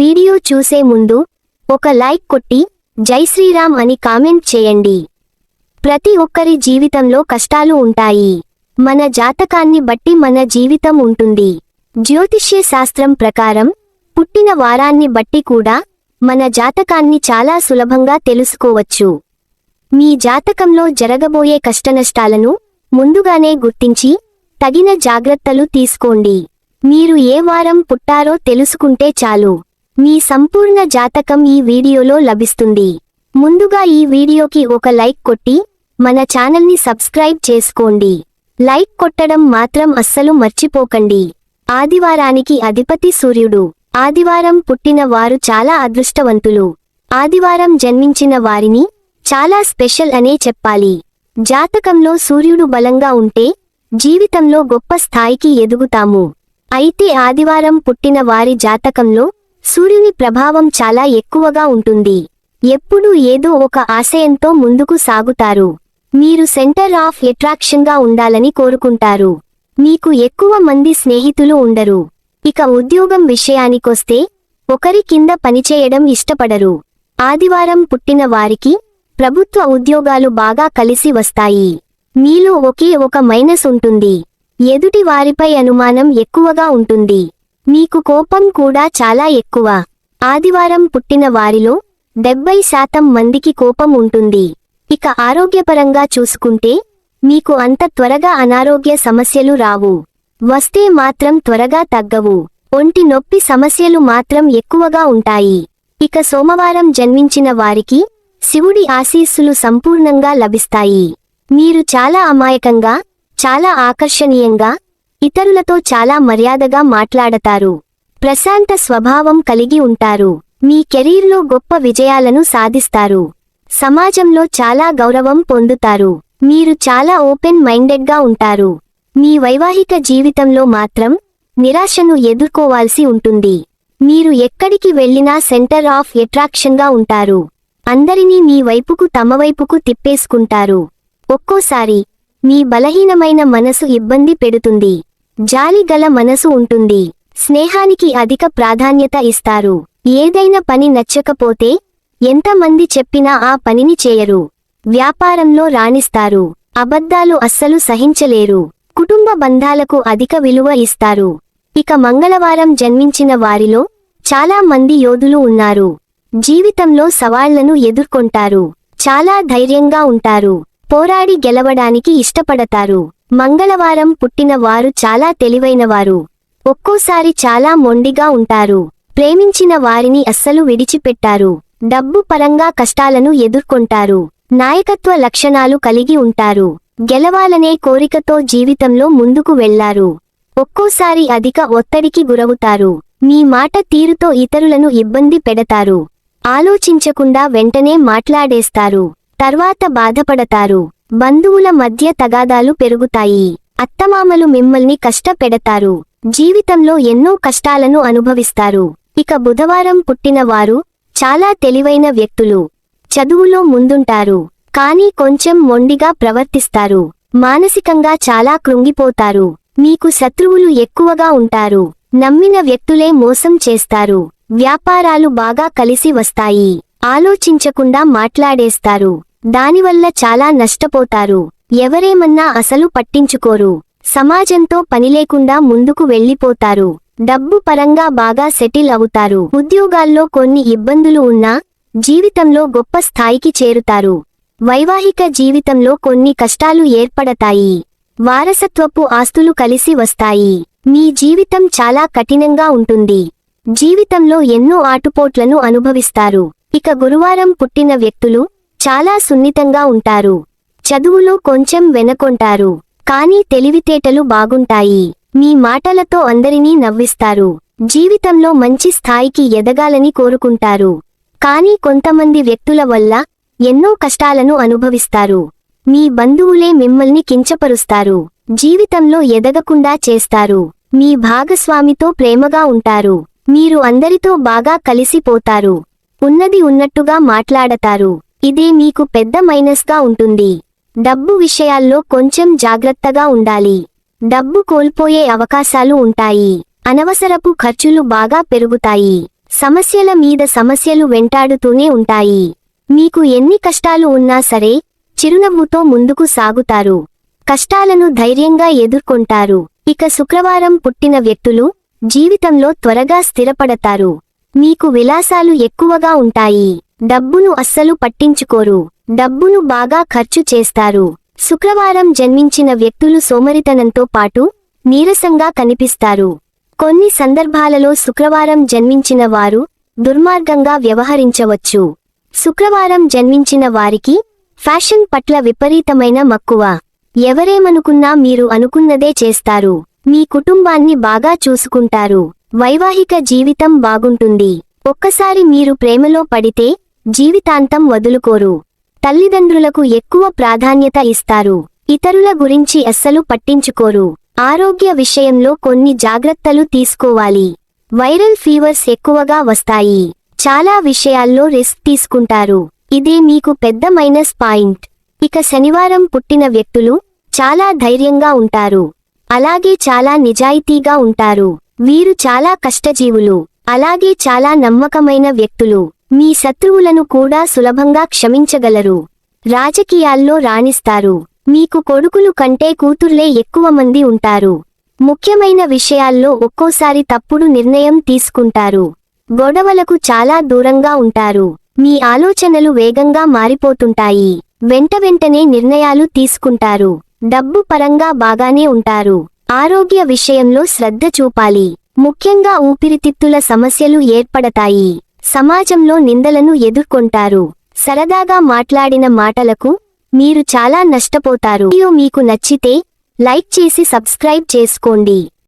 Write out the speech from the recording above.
Video చూసే ముందు ఒక లైక్ కొట్టి జై శ్రీరామ్ అని కామెంట్ చేయండి. ప్రతి ఒక్కరి జీవితంలో కష్టాలు ఉంటాయి. మన జాతకాన్ని బట్టి మన జీవితం ఉంటుంది. జ్యోతిష్య శాస్త్రం ప్రకారం పుట్టిన వారాన్ని బట్టి కూడా మన జాతకాన్ని చాలా సులభంగా తెలుసుకోవచ్చు. మీ జాతకంలో జరగబోయే కష్టనష్టాలను ముందుగానే గుర్తించి తగిన జాగ్రత్తలు తీసుకోండి. మీరు ఏ వారం పుట్టారో తెలుసుకుంటే చాలు. మీ సంపూర్ణ జాతకం ఈ వీడియోలో లభిస్తుంది. ముందుగా ఈ వీడియోకి ఒక లైక్ కొట్టి మన ఛానల్ని సబ్స్క్రైబ్ చేసుకోండి. లైక్ కొట్టడం మాత్రం అస్సలు మర్చిపోకండి. ఆదివారానికి అధిపతి సూర్యుడు. ఆదివారం పుట్టిన వారు చాలా అదృష్టవంతులు. ఆదివారం జన్మించిన వారిని చాలా స్పెషల్ అనే చెప్పాలి. జాతకంలో సూర్యుడు బలంగా ఉంటే జీవితంలో గొప్ప స్థాయికి ఎదుగుతాము. అయితే ఆదివారం పుట్టిన వారి జాతకంలో సూర్యుని ప్రభావం చాలా ఎక్కువగా ఉంటుంది. ఎప్పుడూ ఏదో ఒక ఆశయంతో ముందుకు సాగుతారు. మీరు సెంటర్ ఆఫ్ ఎట్రాక్షన్గా ఉండాలని కోరుకుంటారు. మీకు ఎక్కువ మంది స్నేహితులు ఉండరు. ఇక ఉద్యోగం విషయానికొస్తే ఒకరి కింద పనిచేయడం ఇష్టపడరు. ఆదివారం పుట్టిన వారికి ప్రభుత్వ ఉద్యోగాలు బాగా కలిసి వస్తాయి. మీలో ఒకే ఒక మైనస్ ఉంటుంది. ఎదుటి వారిపై అనుమానం ఎక్కువగా ఉంటుంది. మీకు కోపం కూడా చాలా ఎక్కువ. ఆదివారం పుట్టిన వారిలో డెబ్బై శాతం మందికి కోపం ఉంటుంది. ఇక ఆరోగ్యపరంగా చూసుకుంటే మీకు అంత త్వరగా అనారోగ్య సమస్యలు రావు. వస్తే మాత్రం త్వరగా తగ్గవు. ఒంటి నొప్పి సమస్యలు మాత్రం ఎక్కువగా ఉంటాయి. ఇక సోమవారం జన్మించిన వారికి శివుడి ఆశీస్సులు సంపూర్ణంగా లభిస్తాయి. మీరు చాలా అమాయకంగా చాలా ఆకర్షణీయంగా ఇతరులతో చాలా మర్యాదగా మాట్లాడతారు. ప్రశాంత స్వభావం కలిగి ఉంటారు. మీ కెరీర్లో గొప్ప విజయాలను సాధిస్తారు. సమాజంలో చాలా గౌరవం పొందుతారు. మీరు చాలా ఓపెన్ మైండెడ్గా ఉంటారు. మీ వైవాహిక జీవితంలో మాత్రం నిరాశను ఎదుర్కోవాల్సి ఉంటుంది. మీరు ఎక్కడికి వెళ్ళినా సెంటర్ ఆఫ్ ఎట్రాక్షన్గా ఉంటారు. అందరినీ మీ వైపుకు తమ వైపుకు తిప్పేసుకుంటారు. ఒక్కోసారి మీ బలహీనమైన మనసు ఇబ్బంది పెడుతుంది. జాలి గల మనసు ఉంటుంది. స్నేహానికి అధిక ప్రాధాన్యత ఇస్తారు. ఏదైనా పని నచ్చకపోతే ఎంతమంది చెప్పినా ఆ పనిని చేయరు. వ్యాపారంలో రాణిస్తారు. అబద్ధాలు అస్సలు సహించలేరు. కుటుంబ బంధాలకు అధిక విలువ ఇస్తారు. ఇక మంగళవారం జన్మించిన వారిలో చాలా మంది యోధులు ఉన్నారు. జీవితంలో సవాళ్ళను ఎదుర్కొంటారు. చాలా ధైర్యంగా ఉంటారు. పోరాడి గెలవడానికి ఇష్టపడతారు. మంగళవారం పుట్టిన వారు చాలా తెలివైనవారు. ఒక్కోసారి చాలా మొండిగా ఉంటారు. ప్రేమించిన వారిని అస్సలు విడిచిపెట్టారు. డబ్బు పరంగా కష్టాలను ఎదుర్కొంటారు. నాయకత్వ లక్షణాలు కలిగి ఉంటారు. గెలవాలనే కోరికతో జీవితంలో ముందుకు వెళ్ళారు. ఒక్కోసారి అధిక ఒత్తిడికి గురవుతారు. మీ మాట తీరుతో ఇతరులను ఇబ్బంది పెడతారు. ఆలోచించకుండా వెంటనే మాట్లాడేస్తారు. తర్వాత బాధపడతారు. బంధువుల మధ్య తగాదాలు పెరుగుతాయి. అత్తమామలు మిమ్మల్ని కష్టపెడతారు. జీవితంలో ఎన్నో కష్టాలను అనుభవిస్తారు. ఇక బుధవారం పుట్టిన వారు చాలా తెలివైన వ్యక్తులు. చదువులో ముందుంటారు. కానీ కొంచెం మొండిగా ప్రవర్తిస్తారు. మానసికంగా చాలా కృంగిపోతారు. మీకు శత్రువులు ఎక్కువగా ఉంటారు. నమ్మిన వ్యక్తులే మోసం చేస్తారు. వ్యాపారాలు బాగా కలిసి వస్తాయి. ఆలోచించకుండా మాట్లాడేస్తారు. దానివల్ల చాలా నష్టపోతారు. ఎవరేమన్నా అసలు పట్టించుకోరు. సమాజంతో పనిలేకుండా ముందుకు వెళ్ళిపోతారు. డబ్బు పరంగా బాగా సెటిల్ అవుతారు. ఉద్యోగాల్లో కొన్ని ఇబ్బందులు ఉన్నా జీవితంలో గొప్ప స్థాయికి చేరుతారు. వైవాహిక జీవితంలో కొన్ని కష్టాలు ఏర్పడతాయి. వారసత్వపు ఆస్తులు కలిసి వస్తాయి. మీ జీవితం చాలా కఠినంగా ఉంటుంది. జీవితంలో ఎన్నో ఆటుపోట్లను అనుభవిస్తారు. ఇక గురువారం పుట్టిన వ్యక్తులు చాలా సున్నితంగా ఉంటారు. చదువులో కొంచెం వెనకొంటారు. కానీ తెలివితేటలు బాగుంటాయి. మీ మాటలతో అందరినీ నవ్విస్తారు. జీవితంలో మంచి స్థాయికి ఎదగాలని కోరుకుంటారు. కానీ కొంతమంది వ్యక్తుల వల్ల ఎన్నో కష్టాలను అనుభవిస్తారు. మీ బంధువులే మిమ్మల్ని కించపరుస్తారు. జీవితంలో ఎదగకుండా చేస్తారు. మీ భాగస్వామితో ప్రేమగా ఉంటారు. మీరు అందరితో బాగా కలిసిపోతారు. ఉన్నది ఉన్నట్టుగా మాట్లాడతారు. ఇదే మీకు పెద్ద మైనస్గా ఉంటుంది. డబ్బు విషయాల్లో కొంచెం జాగ్రత్తగా ఉండాలి. డబ్బు కోల్పోయే అవకాశాలు ఉంటాయి. అనవసరపు ఖర్చులు బాగా పెరుగుతాయి. సమస్యల మీద సమస్యలు వెంటాడుతూనే ఉంటాయి. మీకు ఎన్ని కష్టాలు ఉన్నా సరే చిరునవ్వుతో ముందుకు సాగుతారు. కష్టాలను ధైర్యంగా ఎదుర్కొంటారు. ఇక శుక్రవారం పుట్టిన వ్యక్తులు జీవితంలో త్వరగా స్థిరపడతారు. మీకు విలాసాలు ఎక్కువగా ఉంటాయి. డబ్బును అస్సలు పట్టించుకోరు. డబ్బును బాగా ఖర్చు చేస్తారు. శుక్రవారం జన్మించిన వ్యక్తులు సోమరితనంతో పాటు నీరసంగా కనిపిస్తారు. కొన్ని సందర్భాలలో శుక్రవారం జన్మించిన వారు దుర్మార్గంగా వ్యవహరించవచ్చు. శుక్రవారం జన్మించిన వారికి ఫ్యాషన్ పట్ల విపరీతమైన మక్కువ. ఎవరేమనుకున్నా మీరు అనుకున్నదే చేస్తారు. మీ కుటుంబాన్ని బాగా చూసుకుంటారు. వైవాహిక జీవితం బాగుంటుంది. ఒక్కసారి మీరు ప్రేమలో పడితే జీవితాంతం వదులుకోరు. తల్లిదండ్రులకు ఎక్కువ ప్రాధాన్యత ఇస్తారు. ఇతరుల గురించి అస్సలు పట్టించుకోరు. ఆరోగ్య విషయంలో కొన్ని జాగ్రత్తలు తీసుకోవాలి. వైరల్ ఫీవర్స్ ఎక్కువగా వస్తాయి. చాలా విషయాల్లో రిస్క్ తీసుకుంటారు. ఇదే మీకు పెద్ద మైనస్ పాయింట్. ఇక శనివారం పుట్టిన వ్యక్తులు చాలా ధైర్యంగా ఉంటారు. అలాగే చాలా నిజాయితీగా ఉంటారు. వీరు చాలా కష్టజీవులు. అలాగే చాలా నమ్మకమైన వ్యక్తులు. మీ శత్రువులను కూడా సులభంగా క్షమించగలరు. రాజకీయాల్లో రాణిస్తారు. మీకు కొడుకులు కంటే కూతుర్లే ఎక్కువ మంది ఉంటారు. ముఖ్యమైన విషయాల్లో ఒక్కోసారి తప్పుడు నిర్ణయం తీసుకుంటారు. గొడవలకు చాలా దూరంగా ఉంటారు. మీ ఆలోచనలు వేగంగా మారిపోతుంటాయి. వెంట వెంటనే నిర్ణయాలు తీసుకుంటారు. డబ్బు పరంగా బాగానే ఉంటారు. ఆరోగ్య విషయంలో శ్రద్ధ చూపాలి. ముఖ్యంగా ఊపిరితిత్తుల సమస్యలు ఏర్పడతాయి. సమాజంలో నిందలను ఎదుర్కొంటారు. సరదాగా మాట్లాడిన మాటలకు మీరు చాలా నష్టపోతారు. వీడియో మీకు నచ్చితే లైక్ చేసి సబ్స్క్రైబ్ చేసుకోండి.